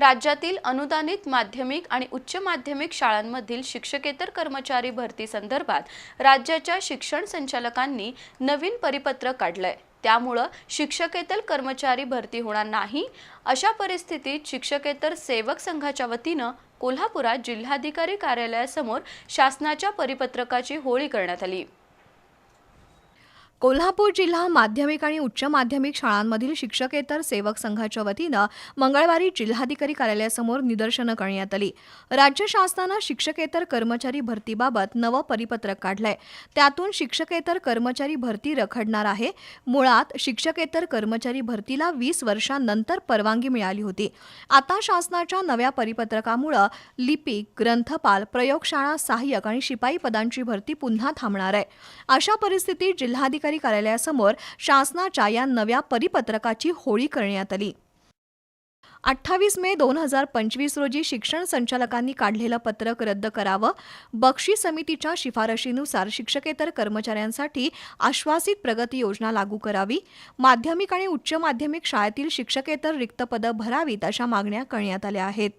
राज्यातील अनुदानित माध्यमिक आणि उच्च माध्यमिक शाळांमधील शिक्षकेतर कर्मचारी भरती संदर्भात राज्याच्या शिक्षण संचालकांनी नवीन परिपत्रक काढलंय. त्यामुळं शिक्षकेतर कर्मचारी भरती होणार नाही. अशा परिस्थितीत शिक्षकेतर सेवक संघाच्या वतीनं कोल्हापुरात जिल्हाधिकारी कार्यालयासमोर शासनाच्या परिपत्रकाची होळी करण्यात आली. कोल्हापूर जिल्हा माध्यमिक आणि उच्च माध्यमिक शाळांमधील शिक्षकेतर सेवक संघाच्या वतीनं मंगळवारी जिल्हाधिकारी कार्यालयासमोर निदर्शनं करण्यात आली. राज्य शासनानं शिक्षकेतर कर्मचारी भरतीबाबत नवं परिपत्रक काढलंय. त्यातून शिक्षकेतर कर्मचारी भरती रखडणार आहे. मुळात शिक्षकेतर कर्मचारी भरतीला वीस वर्षांनंतर परवानगी मिळाली होती. आता शासनाच्या नव्या परिपत्रकामुळं लिपिक ग्रंथपाल प्रयोगशाळा सहाय्यक आणि शिपाई पदांची भरती पुन्हा थांबणार आहे. अशा परिस्थितीत जिल्हाधिकारी कार्यालयासमोर शासनाच्या या नव्या परिपत्रकाची होळी करण्यात आली. अठ्ठावीस मे दोन हजार पंचवीस रोजी शिक्षण संचालकांनी काढलेलं पत्रक रद्द करावं बक्षी समितीच्या शिफारशीनुसार शिक्षकेतर कर्मचाऱ्यांसाठी आश्वासित प्रगती योजना लागू करावी माध्यमिक आणि उच्च माध्यमिक शाळेतील शिक्षकेतर रिक्त पदं भरावीत अशा मागण्या करण्यात आल्या आहेत.